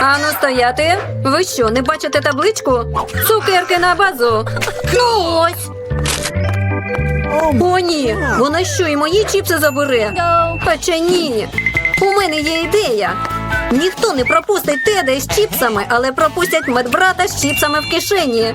Ану стояти. Ви що, не бачите табличку? Цукерки на базу. Ну ось. О, ні. Вона що, і мої чіпси забере? Хоча ні. У мене є ідея. Ніхто не пропустить Теда з чіпсами, але пропустять медбрата з чіпсами в кишені.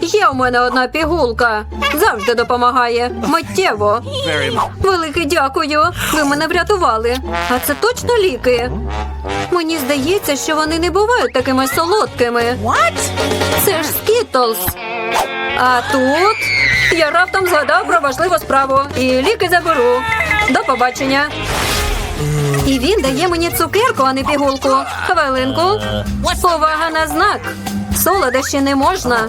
Є у мене одна пігулка. Завжди допомагає. Миттєво. Велике дякую. Ви мене врятували. А це точно ліки. Мені здається, що вони не бувають такими солодкими. Це ж Скітлз. А тут я раптом згадав про важливу справу і ліки заберу. До побачення. І він дає мені цукерку, а не пігулку. Хвилинку. Увага на знак. Солодощі не можна.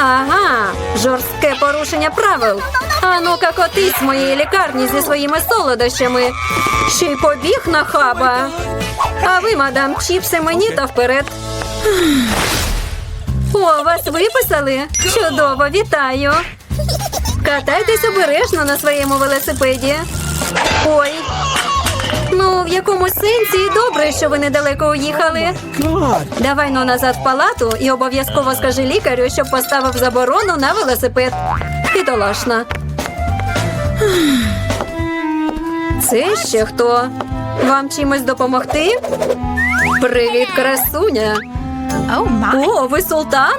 Ага, жорстке порушення правил. А ну-ка котись моєї лікарні зі своїми солодощами. Ще й побіг на хаба. А ви, мадам, чіпси мені та вперед. О, вас виписали? Чудово, вітаю. Катайтесь обережно на своєму велосипеді. Ой. Ну, в якому сенсі добре, що ви недалеко уїхали. Давай ну назад в палату і обов'язково скажи лікарю, щоб поставив заборону на велосипед. Бідолашна. Це ще хто? Вам чимось допомогти? Привіт, красуня. О, ви султан?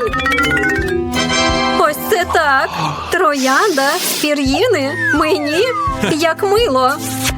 Ось це так. Троянда, пір'їни, мені. Як мило.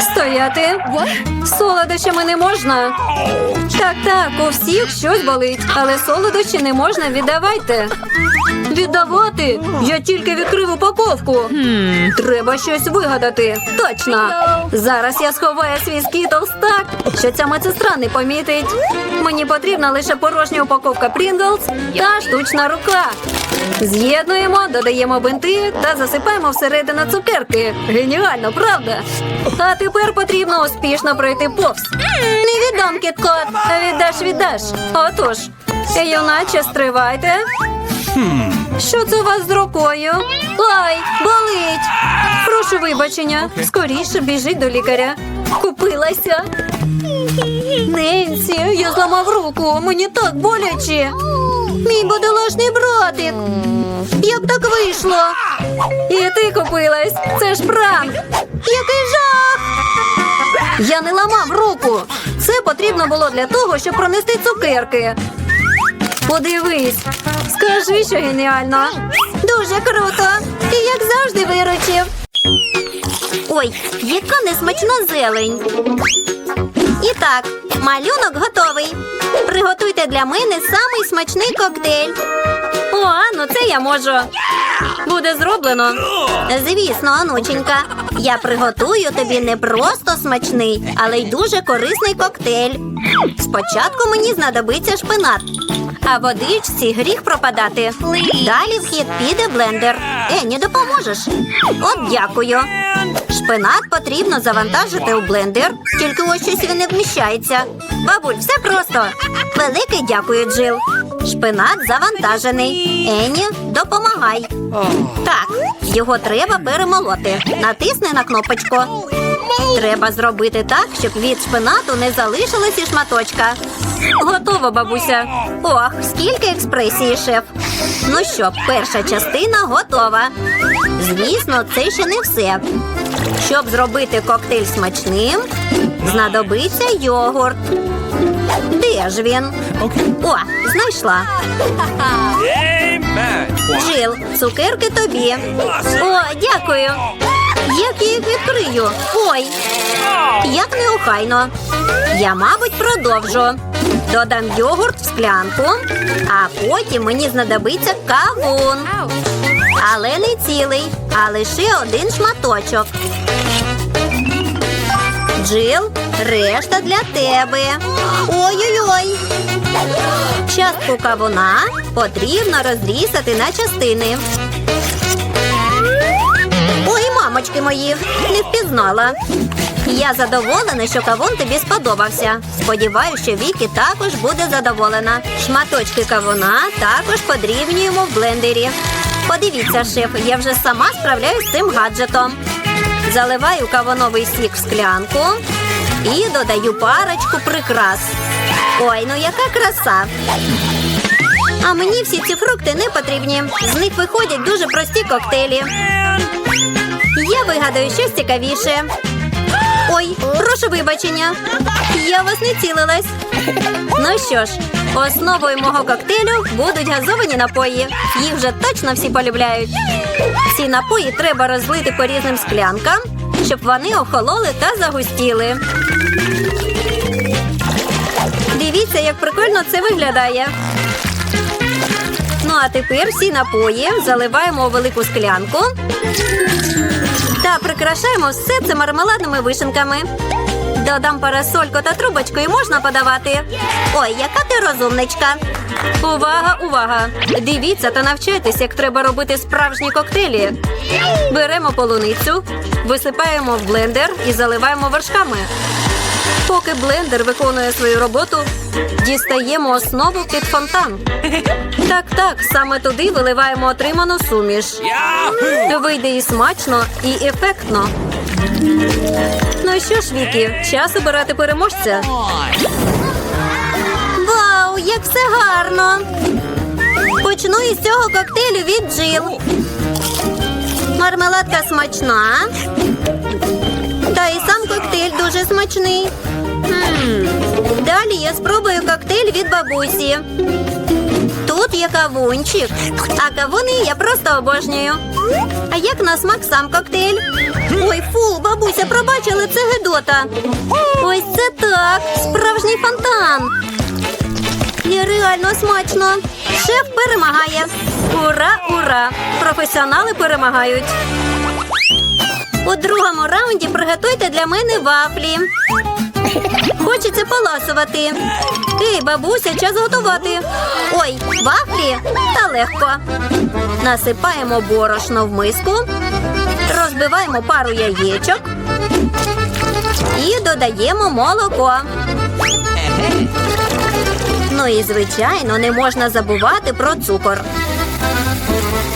Стояти. Солодощами не можна. Так, так, у всіх щось болить, але солодощі не можна віддавайте. Віддавати? Я тільки відкрив упаковку. Треба щось вигадати. Точно. Зараз я сховаю свій скітлс так, що ця медсестра не помітить. Мені потрібна лише порожня упаковка Pringles та штучна рука. З'єднуємо, додаємо бинти та засипаємо всередину цукерки. Геніально, правда? А тепер потрібно успішно пройти повз. Не віддам кіткот, віддаш, віддаш. Отож, юначе стривайте. Що це у вас з рукою? Ай, болить. Прошу вибачення. Скоріше біжіть до лікаря. Купилася. Ненсі, я зламав руку. Мені так боляче. Мій бодолашний братик. Як так вийшло? І ти купилась. Це ж пранк. Який жах! Я не ламав руку. Це потрібно було для того, щоб пронести цукерки. Подивись, скажи, що геніально. Дуже круто. І як завжди виручив. Ой, яка несмачна зелень. І так, малюнок готовий. Приготуйте для мене самий смачний коктейль. О, ну це я можу. Буде зроблено. Звісно, онученька. Я приготую тобі не просто смачний, але й дуже корисний коктейль. Спочатку мені знадобиться шпинат. А водичці гріх пропадати. Далі в хід піде блендер. Ені, допоможеш? От дякую. Шпинат потрібно завантажити у блендер, тільки ось щось він не вміщається. Бабуль, все просто. Велике дякую, Джил. Шпинат завантажений. Ені, допомагай. Так, його треба перемолоти. Натисни на кнопочку. Треба зробити так, щоб від шпинату не залишилось і шматочка. Готово, бабуся. Ох, скільки експресії, шеф. Ну що, перша частина готова. Звісно, це ще не все. Щоб зробити коктейль смачним, знадобиться йогурт. Де ж він? О, знайшла. Джил, цукерки тобі. О, дякую. Як я їх відкрию? Ой, як неохайно. Я, мабуть, продовжу. Додам йогурт в склянку, а потім мені знадобиться кавун. Але не цілий, а лише один шматочок. Джил, решта для тебе. Ой-ой-ой. Частку кавуна потрібно розрізати на частини. Мамочки мої, не впізнала. Я задоволена, що кавун тобі сподобався. Сподіваюся, що Вікі також буде задоволена. Шматочки кавуна також подрібнюємо в блендері. Подивіться, шеф, я вже сама справляюсь з цим гаджетом. Заливаю кавуновий сік в склянку і додаю парочку прикрас. Ой, ну яка краса! А мені всі ці фрукти не потрібні. З них виходять дуже прості коктейлі. Я вигадаю щось цікавіше. Ой, прошу вибачення. Я вас не цілилась. Ну що ж, основою мого коктейлю будуть газовані напої. Їх вже точно всі полюбляють. Ці напої треба розлити по різним склянкам, щоб вони охололи та загустіли. Дивіться, як прикольно це виглядає. Ну а тепер всі напої заливаємо у велику склянку та прикрашаємо все це мармеладними вишенками. Додам парасольку та трубочку і можна подавати. Ой, яка ти розумничка. Увага, увага! Дивіться та навчайтесь, як треба робити справжні коктейлі. Беремо полуницю, висипаємо в блендер і заливаємо вершками. Поки блендер виконує свою роботу, дістаємо основу під фонтан. Так, так, саме туди виливаємо отриману суміш. Вийде і смачно, і ефектно. Ну що ж, Вікі, час обирати переможця. Вау, як все гарно! Почну із цього коктейлю від Джил. Мармеладка смачна. Та і сам коктейль дуже смачний. Далі я спробую коктейль від бабусі. Тут є кавунчик. А кавуни я просто обожнюю. А як на смак сам коктейль? Ой, фу, бабуся, пробачили, це гидота. Ось це так, справжній фонтан. І реально смачно. Шеф перемагає. Ура, ура! Професіонали перемагають. У другому раунді приготуйте для мене вафлі. Хочеться поласувати. Ей, бабуся, час готувати. Ой, вафлі та легко. Насипаємо борошно в миску, розбиваємо пару яєчок і додаємо молоко. Ну і звичайно, не можна забувати про цукор.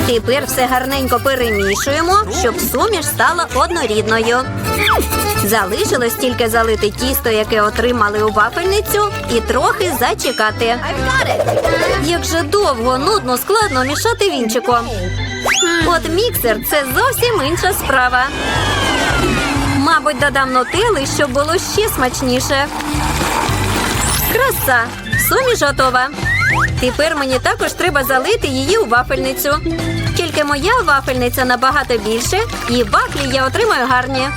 Тепер все гарненько перемішуємо, щоб суміш стала однорідною. Залишилось тільки залити тісто, яке отримали у вафельницю, і трохи зачекати. Як же довго, нудно, складно мішати вінчиком. От міксер це зовсім інша справа. Мабуть, додам нутели, щоб було ще смачніше. Краса! Суміш готова. Тепер мені також треба залити її у вафельницю. Тільки моя вафельниця набагато більше, і вафлі я отримаю гарні.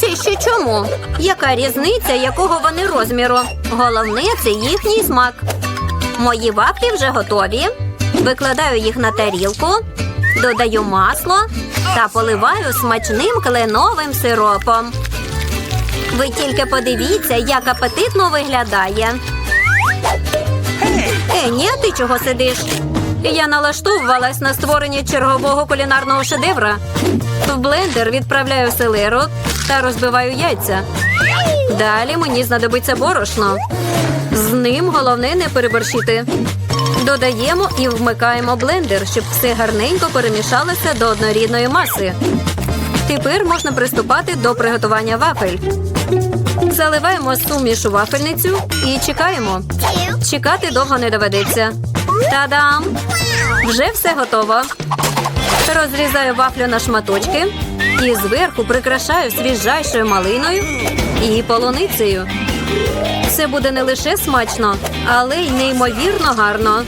Це ще чому? Яка різниця, якого вони розміру? Головне це їхній смак. Мої вафлі вже готові. Викладаю їх на тарілку, додаю масло та поливаю смачним кленовим сиропом. Ви тільки подивіться, як апетитно виглядає. Е, ні, ти чого сидиш? Я налаштовувалась на створення чергового кулінарного шедевра. В блендер відправляю селеру та розбиваю яйця. Далі мені знадобиться борошно. З ним головне не переборщити. Додаємо і вмикаємо блендер, щоб все гарненько перемішалося до однорідної маси. Тепер можна приступати до приготування вафель. Заливаємо суміш у вафельницю і чекаємо. Чекати довго не доведеться. Та-дам! Вже все готово. Розрізаю вафлю на шматочки і зверху прикрашаю свіжайшою малиною і полуницею. Це буде не лише смачно, але й неймовірно гарно.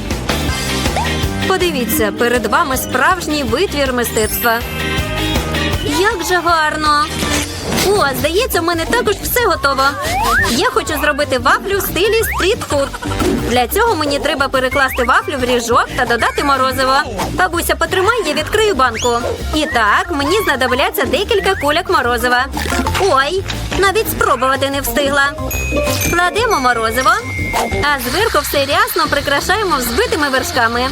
Подивіться, перед вами справжній витвір мистецтва. Як же гарно! О, здається, в мене також все готово. Я хочу зробити вафлю в стилі стрітфуд. Для цього мені треба перекласти вафлю в ріжок та додати морозиво. Бабуся, потримай, я відкрию банку. І так, мені знадобляться декілька куляк морозива. Ой, навіть спробувати не встигла. Кладемо морозиво, а зверху все рясно прикрашаємо взбитими вершками.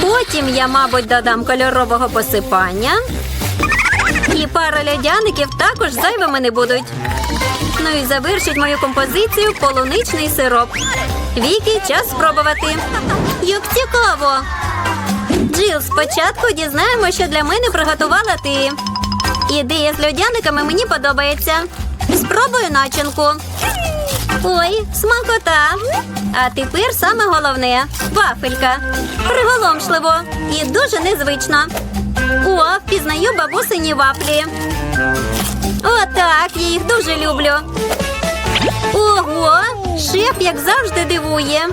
Потім я, мабуть, додам кольорового посипання. І пара лядяників також зайвими не будуть. Ну і завершить мою композицію полуничний сироп. Віки, час спробувати. Як цікаво. Джил, спочатку дізнаємо, що для мене приготувала ти. Ідея з льодяниками мені подобається. Спробую начинку. Ой, смакота. А тепер саме головне вафелька. Приголомшливо і дуже незвично. О, впізнаю бабусині вафлі. Отак, я їх дуже люблю. Ого, шеф, як завжди, дивує.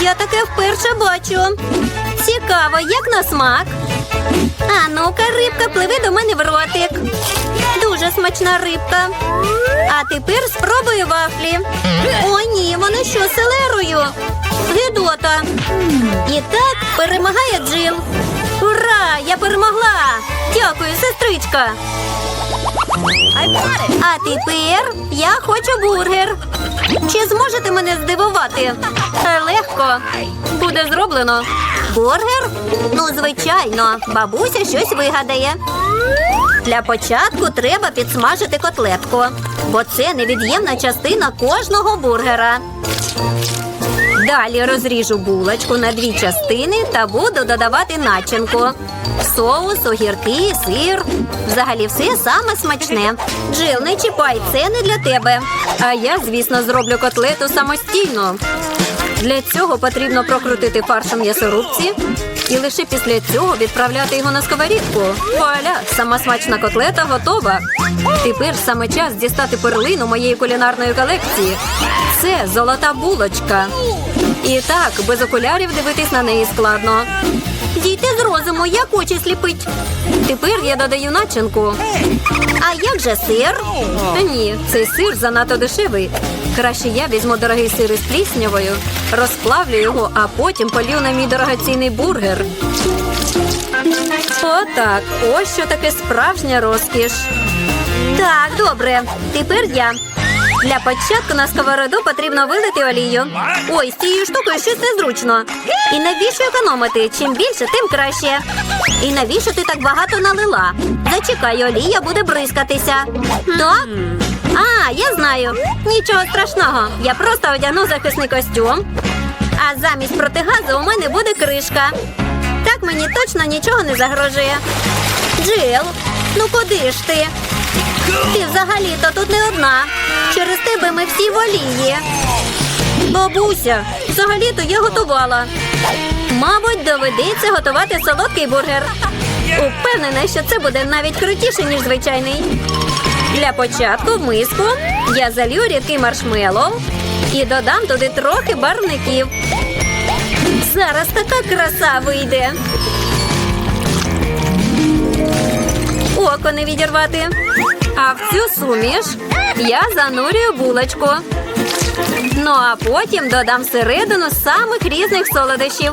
Я таке вперше бачу. Цікаво, як на смак. А ну-ка, рибка, пливи до мене в ротик. Дуже смачна рибка. А тепер спробую вафлі. О, ні, вони що, селерою? Гидота. І так перемагає Джил. Ура! Я перемогла! Дякую, сестричка. А тепер я хочу бургер. Чи зможете мене здивувати? Легко. Буде зроблено. Бургер? Ну, звичайно, бабуся щось вигадає. Для початку треба підсмажити котлетку, бо це невід'ємна частина кожного бургера. Далі розріжу булочку на дві частини та буду додавати начинку. Соус, огірки, сир. Взагалі все саме смачне. Джил, не чіпай, це не для тебе. А я, звісно, зроблю котлету самостійно. Для цього потрібно прокрутити фарш у м'ясорубці і лише після цього відправляти його на сковорідку. Вуаля, сама смачна котлета готова. Тепер саме час дістати перлину моєї кулінарної колекції. Це золота булочка. І так, без окулярів дивитись на неї складно. Дійте з розуму, як очі сліпить. Тепер я додаю начинку. А як же сир? Ні, цей сир занадто дешевий. Краще я візьму дорогий сир із пліснявою, розплавлю його, а потім полью на мій дорогоцінний бургер. Отак, ось що таке справжня розкіш. Так, добре. Тепер я. Для початку на сковороду потрібно вилити олію. Ой, з цією штукою щось незручно. І навіщо економити? Чим більше, тим краще. І навіщо ти так багато налила? Зачекай, олія буде бризкатися. Так? А, я знаю. Нічого страшного. Я просто одягну захисний костюм. А замість протигазу у мене буде кришка. Так мені точно нічого не загрожує. Джил, ну куди ж ти? Ти взагалі-то тут не одна. Ми всі в олії. Бабуся, взагалі-то я готувала. Мабуть, доведеться готувати солодкий бургер. Упевнена, що це буде навіть крутіше, ніж звичайний. Для початку в миску я залью рідкий маршмеллоу і додам туди трохи барвників. Зараз така краса вийде. Око не відірвати. А в цю суміш я занурюю булочку. Ну а потім додам всередину самих різних солодощів.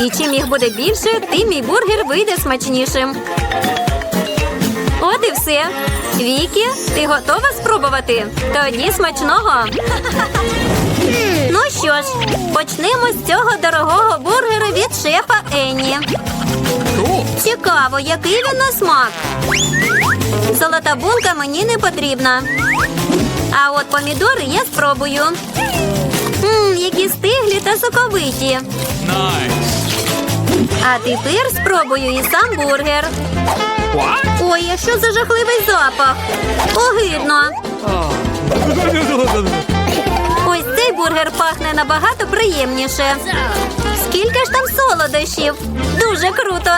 І чим їх буде більше, тим мій бургер вийде смачнішим. От і все. Вікі, ти готова спробувати? Тоді смачного. Ну що ж, почнемо з цього дорогого бургера від шефа Енні. Цікаво, який він на смак. Золота булка мені не потрібна. А от помідори я спробую. Ммм, які стиглі та соковиті. А тепер спробую і сам бургер. Ой, а що за жахливий запах? Огидно. Ось цей бургер пахне набагато приємніше. Скільки ж там солодощів? Дуже круто.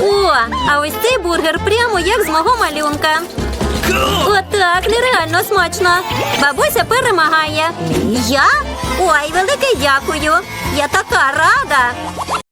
О, а ось цей бургер прямо як з мого малюнка. Отак, нереально смачно. Бабуся перемагає. Я? Ой, велике дякую. Я така рада.